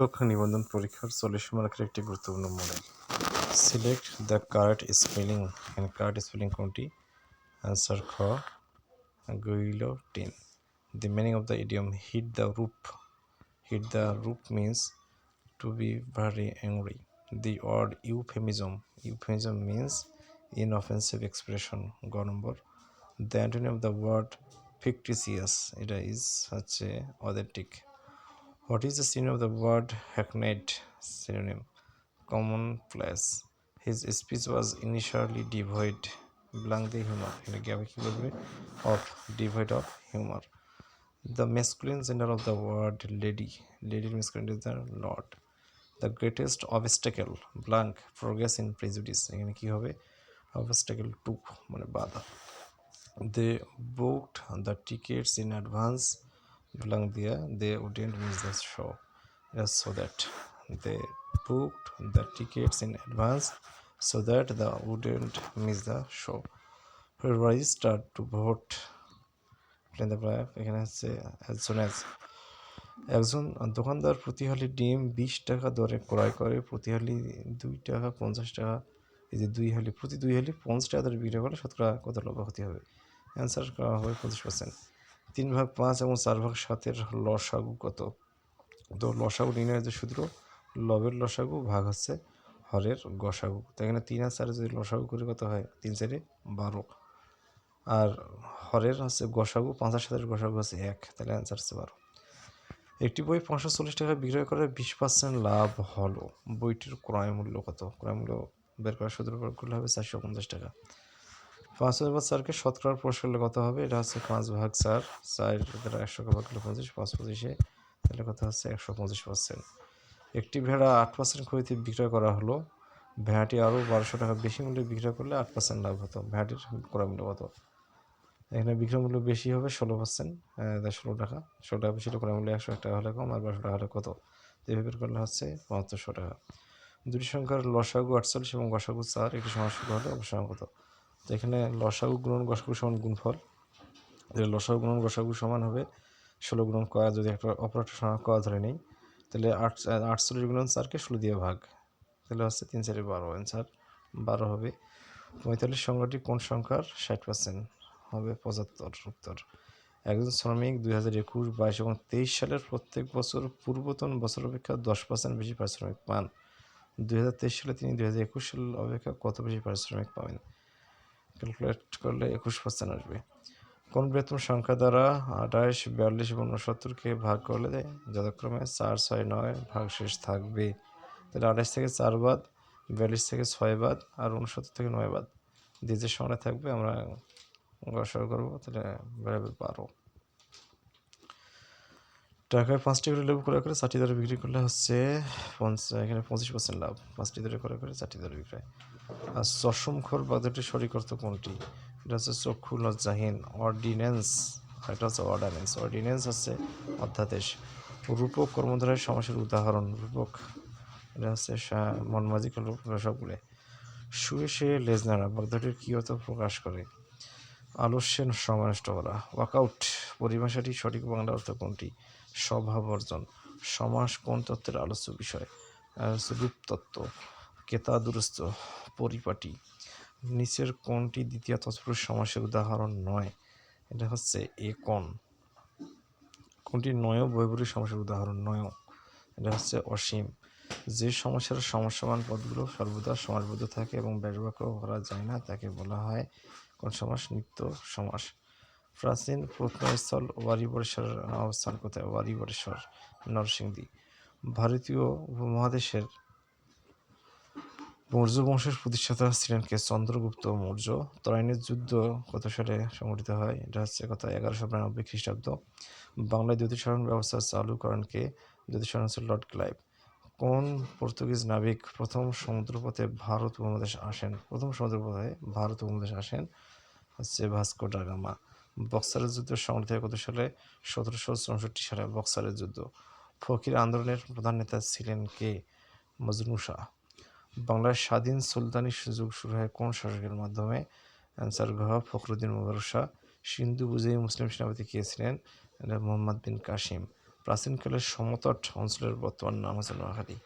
শিক্ষক নিবন্ধন পরীক্ষার চল্লিশ মার্কের একটি গুরুত্বপূর্ণ model. Select the correct spelling এখানে কার্ড স্পেলিং কোনটি? অ্যান্সার খ guillotine the meaning of the idiom hit the roof hit the roof means to be very angry the word euphemism euphemism means inoffensive expression গ number the antonym of the word fictitious এটা is হচ্ছে authentic What is the synonym of the word hackneyed? Synonym commonplace. His speech was initially devoid blank the humor. এখানে কি আমি কি বলবে of devoid of humor. The masculine gender of the word lady. Lady masculine is the lord. The greatest obstacle blank progress in prejudice. এখানে কি হবে obstacle to মানে বাধা they booked the tickets in advance there they wouldn't miss the show yes, so that they booked the tickets in advance so that they wouldn't miss the show registered to vote in the bribe এখানে হচ্ছে as soon as একজন দোকানদার প্রতি হালি ডিম বিশ টাকা দরে ক্রয় করে প্রতি হালি দুই টাকা পঞ্চাশ টাকা এই যে দুই হালি প্রতি দুই হালি পঞ্চাশ টাকা দরে বিক্রি করলে শতকরা কত লাভ ক্ষতি হবে অ্যান্সার করা হবে পঁচিশ পার্সেন্ট তিন ভাগ পাঁচ এবং চার ভাগ সাতের লসাগু কত? তো লসাগু নির্ণয়ের যে সূত্র, লবের লসাগু ভাগ হচ্ছে হরের গসাগু। তো এখানে তিন আর চারে যদি লসাগু করে কত হয়? তিন চারে বারো। আর হরের হচ্ছে গসাগু, পাঁচ আর সাতের গসাগু হচ্ছে এক। তাহলে অ্যান্সার হচ্ছে বারো। একটি বই পাঁচশো চল্লিশ টাকা বিক্রয় করে বিশ পার্সেন্ট লাভ হলো। বইটির ক্রয় মূল্য কত? ক্রয় মূল্য বের করার সূত্র প্রয়োগ করলে হবে চারশো পঞ্চাশ টাকা। পাঁচ ভাগ চারকে শতকরার প্রশ্ন করলে কত হবে। এটা হচ্ছে পাঁচ ভাগ চার চার একশো ভাগ করলে পঁচিশ, পাঁচ পঁচিশে। তাহলে কত হচ্ছে একশো পঁচিশ পার্সেন্ট একটি ভেড়া আট পার্সেন্ট ক্ষতিতে বিক্রয় করা হলো। ভেড়াটি আরও বারোশো টাকা বেশি মূল্যে বিক্রয় করলে আট পার্সেন্ট লাভ হতো। ভেড়াটির ক্রয় মূল্য কত? এখানে বিক্রয় মূল্য বেশি হবে ষোলো পার্সেন্ট ষোলো টাকা। ষোলো টাকা বেশি ক্রয় মূল্য একশো টাকা হলে কম, আর বারোশো টাকা হলে কত? এভাবে করলে হচ্ছে পঁচাত্তরশো টাকা। দুটি সংখ্যার লসাগু আটচল্লিশ এবং গসাগু চার একটি সমস্যা হলে অবশ্যই কত? তো এখানে লসাগু গুণন গসাগু সমান গুণফল। তাহলে লসাগু গুণন গসাগু সমান হবে ষোলো গুণন কয়া যদি একটা অপর একটা সংখ্যা কয়া ধরে নেই, তাহলে আট, আটচল্লিশ গুণন চারকে ষোলো দিয়ে ভাগ। তাহলে হচ্ছে তিন চারে বারো, অ্যান্সার বারো হবে। পঁয়তাল্লিশ সংখ্যাটি কোন সংখ্যার? ষাট পার্সেন্ট হবে পঁচাত্তর উত্তর। একজন শ্রমিক দুই হাজার একুশ বাইশ এবং তেইশ সালের প্রত্যেক বছর পূর্বতন বছর অপেক্ষা দশ পার্সেন্ট বেশি পারিশ্রমিক পান। দুই হাজার তেইশ সালে তিনি দুই হাজার একুশ সাল অপেক্ষা কত বেশি পারিশ্রমিক পাবেন? ক্যালকুলেট করলে একুশ পার্সেন্ট আসবে। কোন বৃহত্তম সংখ্যা দ্বারা আঠাশ, বিয়াল্লিশ এবং উনসত্তরকে ভাগ করলে যথাক্রমে চার, ছয়, নয় ভাগ শেষ থাকবে। তাহলে আঠাশ থেকে চার বাদ, বিয়াল্লিশ থেকে ছয় বাদ আর উনসত্তর থেকে নয় বাদ। দিয়ে যে সমানে থাকবে আমরা গড়সড় করব, তাহলে বেড়াবে বারো। টাকায় পাঁচটি করে লেবু করে করে চারটি দরে বিক্রি করলে হচ্ছে পঞ্চাশ এখানে পঁচিশ পার্সেন্ট লাভ। পাঁচটি দরে করে করে চারটি দরে বিক্রয়। আর চশমখোর বাজারটি অর্থ কোনটি? এটা হচ্ছে চক্ষু লজ্জাহীন অর্ডিন্যান্স এটা হচ্ছে অর্ডারেন্স অর্ডিন্যান্স হচ্ছে অধ্যাদেশ। রূপক কর্মধারের সমস্যার উদাহরণ। রূপক, এটা হচ্ছে মনমাজিক রূপ সবগুলো শুয়ে শুয়ে লেজ নাড়া। বাগধাটির কী অর্থ প্রকাশ করে? আলস্যের সময় নষ্ট করা ওয়াকআউট। পরিভাষাটি সঠিক বাংলা অর্থ কোনটি? স্বভাব অর্জন, সমাস কোন তত্ত্বের আলোচ্য বিষয়? রূপতত্ত্ব কেতা দুরস্ত পরিপাটি। নিচের কোনটি দ্বিতীয় তৎপুরুষ সমাসের উদাহরণ নয়। এটা হচ্ছে এ কোন কোনটি নয় বৈবরী সমাসের উদাহরণ নয়। এটা হচ্ছে অসীম। যে সমস্যার সমস্যাবান পদগুলো সর্বদা সমাসবদ্ধ থাকে এবং ব্যাসবাক্য করা যায় না, তাকে বলা হয় কোন সমাস? নিত্য সমাস। প্রাচীন প্রত্নস্থল ওয়ারিবরেশ্বর অবস্থান কোথায় ওয়ারিবরেশ্বর নরসিংদী। ভারতীয় উপমহাদেশের মৌর্য বংশের প্রতিষ্ঠাতা ছিলেন কে? চন্দ্রগুপ্ত মৌর্য। তরাইনের যুদ্ধ কত সালে সংঘটিত হয়? এটা হচ্ছে কত এগারোশো বিরানব্বই খ্রিস্টাব্দ। বাংলায় দ্যুতিসরণ ব্যবস্থা চালু করেন কে? দ্যুতিসরণ হচ্ছে লর্ড ক্লাইভ। কোন পর্তুগিজ নাবিক প্রথম সমুদ্রপথে ভারত উপমহাদেশ আসেন? প্রথম সমুদ্রপথে ভারত উপমহাদেশ আসেন হচ্ছে ভাস্কো ডাগামা বক্সারের যুদ্ধ হয় কত সালে? সতেরোশো চৌষট্টি সালে বক্সারের যুদ্ধ। ফকির আন্দোলনের প্রধান নেতা ছিলেন কে? মজনু শাহ। বাংলার স্বাধীন সুলতানি সুযোগ শুরু হয় কোন শাসকের মাধ্যমে? অ্যান্সার ঘ ফখরুদ্দিন মুবারক শাহ। সিন্ধু বুঝেই মুসলিম সেনাপতি কে ছিলেন? মোহাম্মদ বিন কাসিম। প্রাচীনকালের সমতট অঞ্চলের বর্তমান নাম হচ্ছে নোয়াখালী।